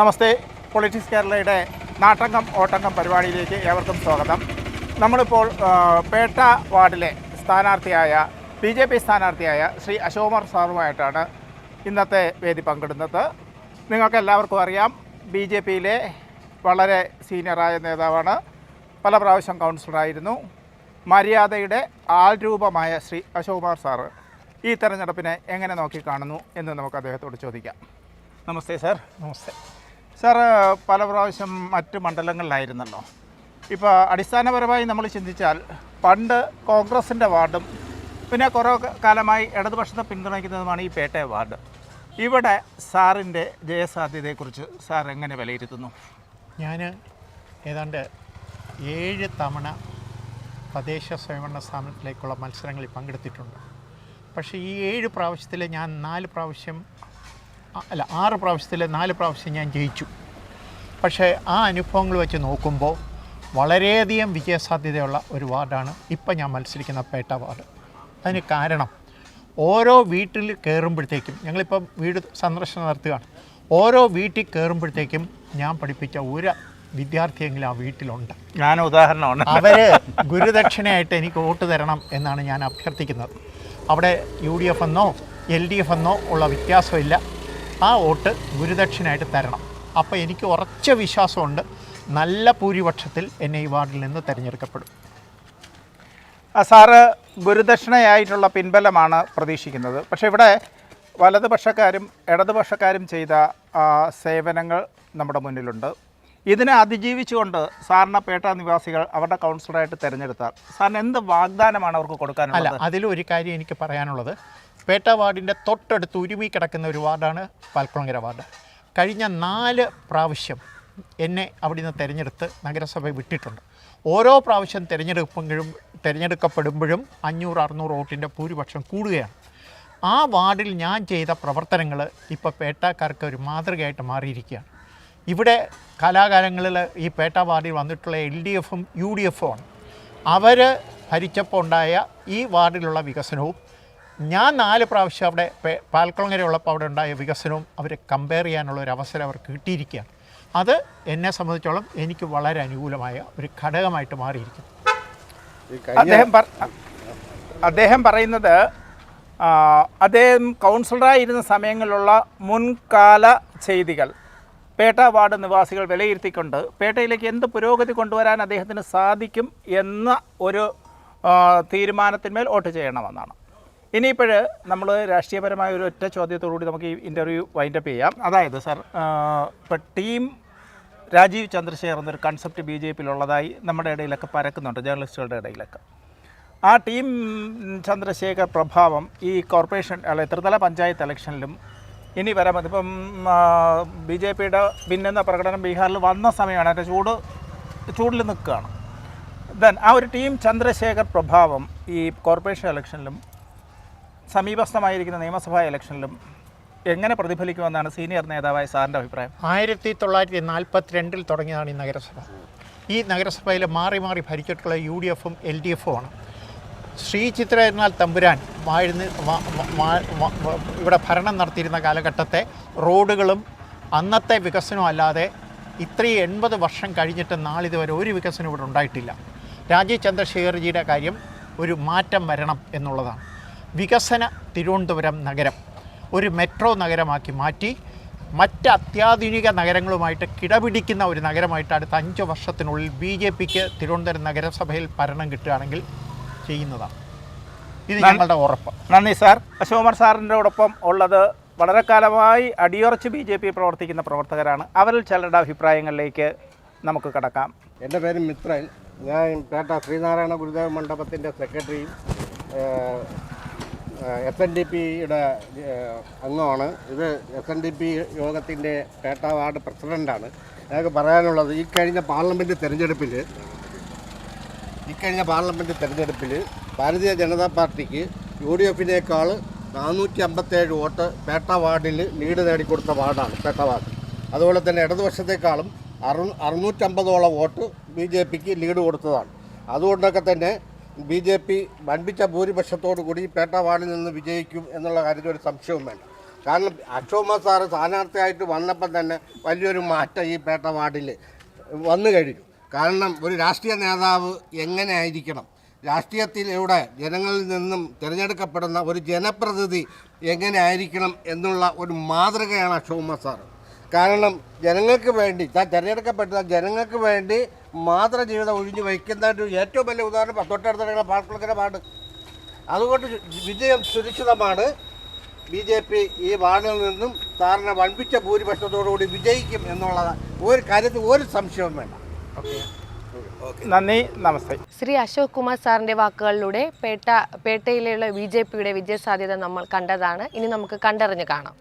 നമസ്തേ. Politics കേരളയുടെ നാട്ടങ്കം ഓട്ടങ്കം പരിപാടിയിലേക്ക് ഏവർക്കും സ്വാഗതം. നമ്മളിപ്പോൾ പേട്ട വാർഡിലെ സ്ഥാനാർത്ഥിയായ ബി ജെ പി സ്ഥാനാർത്ഥിയായ ശ്രീ അശോകുമാർ സാറുമായിട്ടാണ് ഇന്നത്തെ വേദി പങ്കിടുന്നത്. നിങ്ങൾക്ക് എല്ലാവർക്കും അറിയാം ബി ജെ പിയിലെ വളരെ സീനിയറായ നേതാവാണ്. പല പ്രാവശ്യം കൗൺസിലറായിരുന്നു. മര്യാദയുടെ ആൾരൂപമായ ശ്രീ അശോകുമാർ സാറ് ഈ തെരഞ്ഞെടുപ്പിനെ എങ്ങനെ നോക്കിക്കാണുന്നു എന്ന് നമുക്ക് അദ്ദേഹത്തോട് ചോദിക്കാം. നമസ്തേ സാർ. നമസ്തേ. സാർ പല പ്രാവശ്യം മറ്റ് മണ്ഡലങ്ങളിലായിരുന്നല്ലോ. ഇപ്പോൾ അടിസ്ഥാനപരമായി നമ്മൾ ചിന്തിച്ചാൽ പണ്ട് കോൺഗ്രസിന്റെ വാർഡും പിന്നെ കുറേ കാലമായി ഇടതുപക്ഷത്തെ പിന്തുണയ്ക്കുന്നതുമാണ് ഈ പേട്ട വാർഡ്. ഇവിടെ സാറിന്റെ ജയസാധ്യതയെക്കുറിച്ച് സാർ എങ്ങനെ വിലയിരുത്തുന്നു? ഞാൻ ഏതാണ്ട് ഏഴ് തവണ തദ്ദേശ സ്വയംഭരണ സ്ഥാപനത്തിലേക്കുള്ള മത്സരങ്ങളിൽ പങ്കെടുത്തിട്ടുണ്ട്. പക്ഷേ ഈ ഏഴ് പ്രാവശ്യത്തിൽ ഞാൻ നാല് പ്രാവശ്യം അല്ല ആറ് പ്രാവശ്യത്തിൽ നാല് പ്രാവശ്യം ഞാൻ ജയിച്ചു. പക്ഷേ ആ അനുഭവങ്ങൾ വെച്ച് നോക്കുമ്പോൾ വളരെയധികം വിജയസാധ്യതയുള്ള ഒരു വാർഡാണ് ഇപ്പം ഞാൻ മത്സരിക്കുന്ന പേട്ട വാർഡ്. അതിന് കാരണം ഓരോ വീട്ടിൽ കയറുമ്പോഴത്തേക്കും ഞങ്ങളിപ്പം വീട് സന്ദർശനം നടത്തുകയാണ്. ഓരോ വീട്ടിൽ കയറുമ്പോഴത്തേക്കും ഞാൻ പഠിപ്പിച്ച ഒരു വിദ്യാർത്ഥിയെങ്കിലും ആ വീട്ടിലുണ്ട്. ഞാൻ ഉദാഹരണമാണ്. അവർ ഗുരുദക്ഷിണയായിട്ട് എനിക്ക് വോട്ട് തരണം എന്നാണ് ഞാൻ അഭ്യർത്ഥിക്കുന്നത്. അവിടെ യു ഡി എഫ് എന്നോ എൽ ഡി എഫ് എന്നോ ഉള്ള വ്യത്യാസമില്ല. ആ വോട്ട് ഗുരുദക്ഷിണയായിട്ട് തരണം. അപ്പോൾ എനിക്ക് ഉറച്ച വിശ്വാസമുണ്ട് നല്ല ഭൂരിപക്ഷത്തിൽ എന്നെ ഈ വാർഡിൽ നിന്ന് തിരഞ്ഞെടുക്കപ്പെടും. സാറ് ഗുരുദക്ഷിണയായിട്ടുള്ള പിൻബലമാണ് പ്രതീക്ഷിക്കുന്നത്. പക്ഷേ ഇവിടെ വലതുപക്ഷക്കാരും ഇടതുപക്ഷക്കാരും ചെയ്ത സേവനങ്ങൾ നമ്മുടെ മുന്നിലുണ്ട്. ഇതിനെ അതിജീവിച്ചുകൊണ്ട് സാറിനെ പേട്ട നിവാസികൾ അവരുടെ കൗൺസിലറായിട്ട് തിരഞ്ഞെടുത്താൽ സാറിന് എന്ത് വാഗ്ദാനമാണ് അവർക്ക് കൊടുക്കാനുള്ളത്? കൊടുക്കാനുള്ളത് അതിലൊരു കാര്യം എനിക്ക് പറയാനുള്ളത്. പേട്ട വാർഡിന്റെ തൊട്ടടുത്ത് ഉരുമി കിടക്കുന്ന ഒരു വാർഡാണ് പാൽക്കുളങ്ങര വാർഡ്. കഴിഞ്ഞ നാല് പ്രാവശ്യം എന്നെ അവിടെ നിന്ന് തിരഞ്ഞെടുത്ത് നഗരസഭ വിട്ടിട്ടുണ്ട്. ഓരോ പ്രാവശ്യം തിരഞ്ഞെടുപ്പെങ്കിലും തിരഞ്ഞെടുക്കപ്പെടുമ്പോഴും അഞ്ഞൂറ് അറുന്നൂറ് വോട്ടിന്റെ ഭൂരിപക്ഷം കൂടുകയാണ്. ആ വാർഡിൽ ഞാൻ ചെയ്ത പ്രവർത്തനങ്ങൾ ഇപ്പോൾ പേട്ടക്കാർക്ക് ഒരു മാതൃകയായിട്ട് മാറിയിരിക്കുകയാണ്. ഇവിടെ കലാകാലങ്ങളിൽ ഈ പേട്ട വാർഡിൽ വന്നിട്ടുള്ള എൽ ഡി എഫും യു ഡി എഫും ആണ്. അവർ ഭരിച്ചപ്പോൾ ഉണ്ടായ ഈ വാർഡിലുള്ള വികസനവും ഞാൻ നാല് പ്രാവശ്യം അവിടെ പേ- പാൽക്കുളങ്ങര ഉള്ളപ്പോൾ അവിടെ ഉണ്ടായ വികസനവും അവരെ കമ്പയർ ചെയ്യാനുള്ള ഒരു അവസരം അവർക്ക് കിട്ടിയിരിക്കുകയാണ്. അത് എന്നെ സംബന്ധിച്ചോളം എനിക്ക് വളരെ അനുകൂലമായ ഒരു ഘടകമായിട്ട് മാറിയിരിക്കുന്നു. അദ്ദേഹം പറ- അദ്ദേഹം പറയുന്നത് അദ്ദേഹം കൗൺസിലറായിരുന്ന സമയങ്ങളിലുള്ള മുൻകാല ചെയ്തികൾ പേട്ട വാർഡ് നിവാസികൾ വിലയിരുത്തിക്കൊണ്ട് പേട്ടയിലേക്ക് എന്ത് പുരോഗതി കൊണ്ടുവരാൻ അദ്ദേഹത്തിന് സാധിക്കും എന്ന ഒരു തീരുമാനത്തിന്മേൽ വോട്ട് ചെയ്യണമെന്നാണ്. ഇനിയിപ്പോൾ നമ്മൾ രാഷ്ട്രീയപരമായ ഒരു ഒറ്റ ചോദ്യത്തോടുകൂടി നമുക്ക് ഈ ഇന്റർവ്യൂ വൈൻഡപ്പ് ചെയ്യാം. അതായത് സർ ഇപ്പോൾ ടീം രാജീവ് ചന്ദ്രശേഖർ എന്നൊരു കൺസെപ്റ്റ് ബി ജെ പിയിലുള്ളതായി നമ്മുടെ ഇടയിലൊക്കെ പരക്കുന്നുണ്ട് ജേർണലിസ്റ്റുകളുടെ ഇടയിലൊക്കെ. ആ ടീം ചന്ദ്രശേഖർ പ്രഭാവം ഈ കോർപ്പറേഷൻ അല്ല ത്രിതല പഞ്ചായത്ത് ഇലക്ഷനിലും ഇനി വരാൻ മതി ഇപ്പം ബി ജെ പിയുടെ ഭിന്നെന്ന പ്രകടനം ബീഹാറിൽ വന്ന സമയമാണ് അതിന്റെ ചൂട് ചൂടിൽ നിൽക്കുകയാണ്. ദെൻ ആ ഒരു ടീം ചന്ദ്രശേഖർ പ്രഭാവം ഈ കോർപ്പറേഷൻ ഇലക്ഷനിലും സമീപസ്ഥമായിരിക്കുന്ന നിയമസഭാ ഇലക്ഷനിലും എങ്ങനെ പ്രതിഫലിക്കുമെന്നാണ് സീനിയർ നേതാവായ സാറിന്റെ അഭിപ്രായം? ആയിരത്തി തൊള്ളായിരത്തി നാൽപ്പത്തിരണ്ടിൽ തുടങ്ങിയതാണ് ഈ നഗരസഭ. ഈ നഗരസഭയിൽ മാറി മാറി ഭരിച്ചിട്ടുള്ള യു ഡി എഫും എൽ ഡി എഫും ആണ് ശ്രീ ചിത്ര എന്നാൽ തമ്പുരാൻ വാഴുന്ന ഇവിടെ ഭരണം നടത്തിയിരുന്ന കാലഘട്ടത്തെ റോഡുകളും അന്നത്തെ വികസനവും അല്ലാതെ ഇത്രയും എൺപത് വർഷം കഴിഞ്ഞിട്ട് നാളിതുവരെ ഒരു വികസനം ഇവിടെ ഉണ്ടായിട്ടില്ല. രാജീവ് ചന്ദ്രശേഖർജിയുടെ കാര്യം ഒരു മാറ്റം വരണം എന്നുള്ളതാണ്. വികസന തിരുവനന്തപുരം നഗരം ഒരു മെട്രോ നഗരമാക്കി മാറ്റി മറ്റ് അത്യാധുനിക നഗരങ്ങളുമായിട്ട് കിടപിടിക്കുന്ന ഒരു നഗരമായിട്ട് അടുത്ത അഞ്ച് വർഷത്തിനുള്ളിൽ ബി ജെ പിക്ക് തിരുവനന്തപുരം നഗരസഭയിൽ ഭരണം കിട്ടുകയാണെങ്കിൽ ചെയ്യുന്നതാണ്. ഇത് ഞങ്ങളുടെ ഉറപ്പ്. നന്ദി സാർ. അശോകുമാർ സാറിന്റെ ഒപ്പം ഉള്ളത് വളരെ കാലമായി അടിയുറച്ച് ബി ജെ പി പ്രവർത്തിക്കുന്ന പ്രവർത്തകരാണ്. അവരിൽ ചിലരുടെ അഭിപ്രായങ്ങളിലേക്ക് നമുക്ക് കടക്കാം. എന്റെ പേര് മിത്രൻ. ഞാൻ പേട്ട ശ്രീനാരായണ ഗുരുദേവ മണ്ഡപത്തിന്റെ സെക്രട്ടറിയും എസ് എൻ ഡി പിയുടെ അംഗമാണ്. ഇത് എസ് എൻ ഡി പി യോഗത്തിന്റെ പേട്ട വാർഡ് പ്രസിഡന്റാണ് ഞങ്ങൾക്ക് പറയാനുള്ളത് ഈ കഴിഞ്ഞ പാർലമെന്റ് തെരഞ്ഞെടുപ്പിൽ ഇക്കഴിഞ്ഞ പാർലമെന്റ് തെരഞ്ഞെടുപ്പിൽ ഭാരതീയ ജനതാ പാർട്ടിക്ക് യു ഡി എഫിനേക്കാൾ നാനൂറ്റി അമ്പത്തേഴ് വോട്ട് പേട്ട വാർഡിൽ ലീഡ് നേടിക്കൊടുത്ത വാർഡാണ് പേട്ട വാർഡ്. അതുപോലെ തന്നെ ഇടതുപക്ഷത്തെക്കാളും അറു അറുന്നൂറ്റമ്പതോളം വോട്ട് ബി ജെ പിക്ക് ലീഡ് കൊടുത്തതാണ്. അതുകൊണ്ടൊക്കെ തന്നെ ബി ജെ പി വൻപിച്ച ഭൂരിപക്ഷത്തോടു കൂടി പേട്ട വാർഡിൽ നിന്ന് വിജയിക്കും എന്നുള്ള കാര്യത്തിൽ ഒരു സംശയവും വേണ്ട. കാരണം അക്ഷോമ സാറ് സ്ഥാനാർത്ഥിയായിട്ട് വന്നപ്പം തന്നെ വലിയൊരു മാറ്റം ഈ പേട്ട വാർഡിൽ വന്നു കഴിഞ്ഞു. കാരണം ഒരു രാഷ്ട്രീയ നേതാവ് എങ്ങനെ ആയിരിക്കണം രാഷ്ട്രീയത്തിലൂടെ ജനങ്ങളിൽ നിന്നും തിരഞ്ഞെടുക്കപ്പെടുന്ന ഒരു ജനപ്രതിനിധി എങ്ങനെ ആയിരിക്കണം എന്നുള്ള ഒരു മാതൃകയാണ് അക്ഷോമ സാറ്. കാരണം ജനങ്ങൾക്ക് വേണ്ടി താൻ തിരഞ്ഞെടുക്കപ്പെട്ട ജനങ്ങൾക്ക് വേണ്ടി മാത്രം ജീവിതം ഒഴിഞ്ഞു വയ്ക്കുന്ന ഒരു ഏറ്റവും വലിയ ഉദാഹരണം തൊട്ടടുത്തുള്ള പാർക്കുളക്കര വാർഡ് അതുകൊണ്ട് വിജയം സുരക്ഷിതമാണ്. ബി ജെ പി ഈ വാർഡിൽ നിന്നും സാറിനെ വൻപിച്ച ഭൂരിപക്ഷത്തോടുകൂടി വിജയിക്കും എന്നുള്ളത് ഒരു കാര്യത്തിൽ ഒരു സംശയവും വേണ്ട. നന്ദി. നമസ്തേ. ശ്രീ അശോക് കുമാർ സാറിന്റെ വാക്കുകളിലൂടെ പേട്ട പേട്ടയിലുള്ള ബി ജെ പിയുടെ വിജയസാധ്യത നമ്മൾ കണ്ടതാണ്. ഇനി നമുക്ക് കണ്ടറിഞ്ഞ് കാണാം.